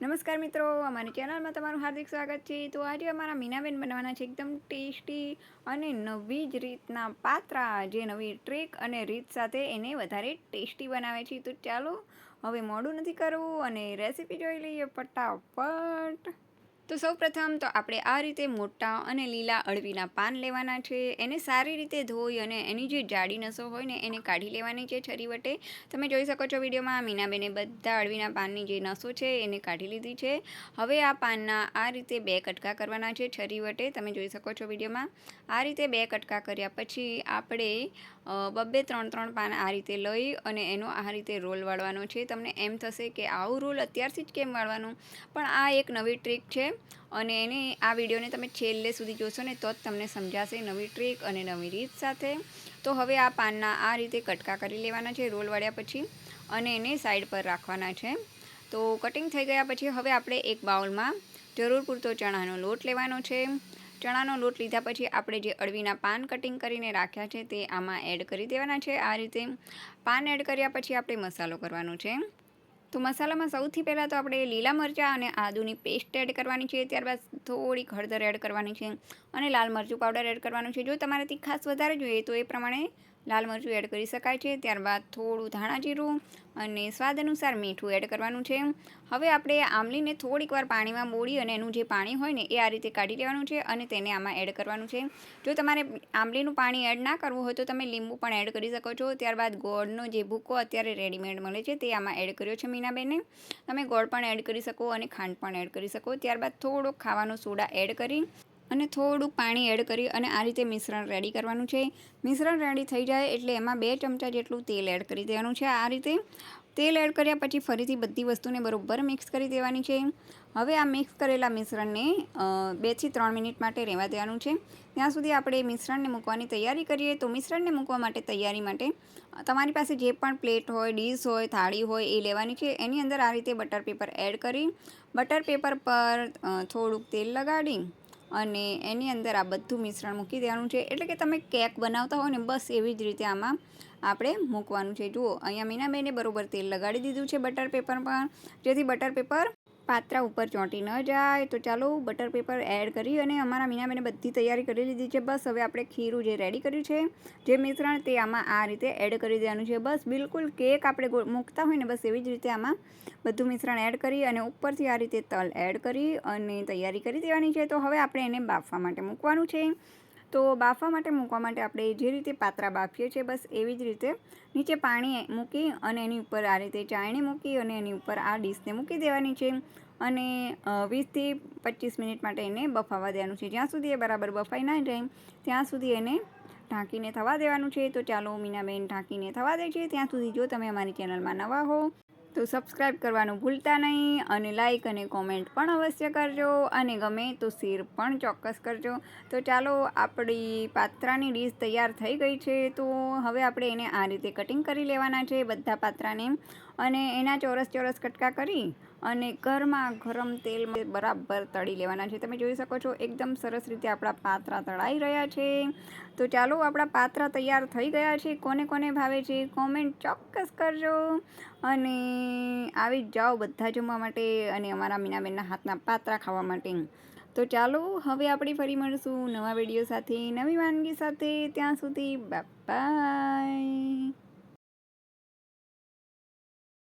નમસ્કાર મિત્રો, અમારી ચેનલમાં તમારું હાર્દિક સ્વાગત છે. તો આજે અમારા મીનાબેન બનાવવાના છે એકદમ ટેસ્ટી અને નવી જ રીતના પાત્રા, જે નવી ટ્રીક અને રીત સાથે એને વધારે ટેસ્ટી બનાવે છે. તો ચાલો, હવે મોડું નથી કરવું અને રેસીપી જોઈ લઈએ ફટાફટ. તો સૌપ્રથમ તો આપણે આ રીતે મોટા અને લીલા અળવીના પાન લેવાના છે. એને સારી રીતે ધોઈ અને એની જે જાડી નસો હોય ને એને કાઢી લેવાની છે છરી વટે તમે જોઈ શકો છો વિડીયોમાં મીનાબેને બધા અળવીના પાનની જે નસો છે એને કાઢી લીધી છે. હવે આ પાનના આ રીતે બે કટકા કરવાના છે છરી વટે તમે જોઈ શકો છો વિડીયોમાં. આ રીતે બે કટકા કર્યા પછી આપણે બબ્બે ત્રણ ત્રણ પાન આ રીતે લઈ અને એનો આ રીતે રોલ વાળવાનો છે. તમને એમ થશે કે આવું રોલ અત્યારથી જ કેમ વાળવાનું? પણ આ એક નવી ટ્રીક છે. અને એને આ વિડીયોને તમે છેલ્લે સુધી જોશો ને તો જ તમને સમજાશે નવી ટ્રીક અને નવી રીત સાથે. તો હવે આ પાનના આ રીતે કટકા કરી લેવાના છે, રોલ વાળ્યા પછી અને એને સાઈડ પર રાખવાના છે. તો કટિંગ થઈ ગયા પછી હવે આપણે એક બાઉલમાં જરૂર પૂરતો ચણાનો લોટ લેવાનો છે. ચણાનો લોટ લીધા પછી આપણે જે અળવીના પાન કટિંગ કરીને રાખ્યા છે તે આમાં એડ કરી દેવાના છે આ રીતે. પાન એડ કર્યા પછી આપણે મસાલો કરવાનો છે. તો મસાલામાં સૌથી પહેલાં તો આપણે લીલા મરચાં અને આદુની પેસ્ટ એડ કરવાની છે. ત્યારબાદ થોડીક હળદર એડ કરવાની છે અને લાલ મરચું પાવડર એડ કરવાનું છે. જો તમારે તીખાસ વધારે જોઈએ તો એ પ્રમાણે લાલ મરચું એડ કરી શકાય છે. ત્યારબાદ થોડું ધાણા જીરું અને સ્વાદ અનુસાર મીઠું એડ કરવાનું છે. હવે આપણે આમલીને થોડીક વાર પાણીમાં બોળી અને એનું જે પાણી હોય ને, એ આ રીતે કાઢી લેવાનું છે અને તેને આમાં એડ કરવાનું છે. જો તમારે આમલીનું પાણી એડ ના કરવું હોય તો તમે લીંબુ પણ એડ કરી શકો છો. ત્યારબાદ ગોળનો જે ભૂકો અત્યારે રેડીમેડ મળે છે, તે આમાં એડ કર્યો છે મીનાબેને. તમે ગોળ પણ એડ કરી શકો અને ખાંડ પણ એડ કરી શકો. ત્યારબાદ થોડોક ખાવાનો સોડા એડ કરી અને થોડુંક પાણી એડ કરી અને આ રીતે મિશ્રણ રેડી કરવાનું છે. મિશ્રણ રેડી થઈ જાય એટલે એમાં બે ચમચા જેટલું તેલ એડ કરી દેવાનું છે. આ રીતે તેલ એડ કર્યા પછી ફરીથી બધી વસ્તુને બરોબર મિક્સ કરી દેવાની છે. હવે આ મિક્સ કરેલા મિશ્રણને બેથી ત્રણ મિનિટ માટે રહેવા દેવાનું છે. ત્યાં સુધી આપણે મિશ્રણને મૂકવાની તૈયારી કરીએ તો મિશ્રણને મૂકવા માટે તૈયારી માટે તમારી પાસે જે પણ પ્લેટ હોય ડીશ હોય, થાળી હોય એ લેવાની છે. એની અંદર આ રીતે બટર પેપર એડ કરી બટર પેપર પર થોડુંક તેલ લગાડી અને એની અંદર આ બધું મિશ્રણ મૂકી દેવાનું છે. એટલે કે તમે કેક બનાવતા હો ને, બસ એવી જ રીતે આમાં આપણે મૂકવાનું છે. જુઓ, અહીંયા મીનાબેને બરોબર તેલ લગાડી દીધું છે બટર પેપર પર. જેથી બટર પેપર પાત્રા ઉપર ચોંટી ન જાય, તો ચાલો બટર પેપર એડ કરી અને અમારા મીનાબેને બધી તૈયારી કરી લીધી છે. બસ હવે આપણે ખીરું જે રેડી કર્યું છે, જે મિશ્રણ તે આમાં આ રીતે એડ કરી દેવાનું છે. બસ બિલકુલ કેક આપણે મૂકતા હોય ને બસ એવી જ રીતે આમાં બધું મિશ્રણ એડ કરી અને ઉપરથી આ રીતે તલ એડ કરી અને તૈયારી કરી દેવાની છે. તો હવે આપણે એને બાફવા માટે મૂકવાનું છે. તો બાફવા માટે મૂકવા માટે આપણે જે રીતે પાત્રા બાફીએ છીએ, બસ એવી જ રીતે નીચે પાણી મૂકી અને એની ઉપર આ રીતે ચાયણી મૂકી અને એની ઉપર આ ડીશને મૂકી દેવાની છે અને વીસથી પચીસ મિનિટ માટે એને બફાવા દેવાનું છે. જ્યાં સુધી એ બરાબર બફાઈ ના જાય, ત્યાં સુધી એને ઢાંકીને થવા દેવાનું છે. તો ચાલો મીનાબેન ઢાંકીને થવા દે છે. ત્યાં સુધી જો તમે અમારી ચેનલમાં નવા હો તો સબસ્ક્રાઈબ કરવાનું ભૂલતા નહીં અને લાઈક અને કોમેન્ટ પણ અવશ્ય કરજો અને ગમે તો શેર પણ ચોક્કસ કરજો. તો ચાલો, આપણી પાત્રાની ડીશ તૈયાર થઈ ગઈ છે, તો હવે આપણે એને આ રીતે કટિંગ કરી લેવાના છે બધા પાત્રાને. અને એના ચોરસ ચોરસ કટકા કરી અને ઘરમાં ગરમ તેલમાં બરાબર તળી લેવાના છે. તમે જોઈ શકો છો, એકદમ સરસ રીતે આપણા પાત્રા તળાઈ રહ્યા છે. તો ચાલો આપણા પાત્રા તૈયાર થઈ ગયા છે. કોને કોને ભાવે છે કોમેન્ટ ચોક્કસ કરજો. અને આવી જાઓ બધા જમવા માટે અને અમારા મીનાબેનના હાથના પાત્રા ખાવા માટે. તો ચાલો હવે આપણે ફરી મળીશું નવા વીડિયો સાથે, નવી વાનગી સાથે. ત્યાં સુધી બાય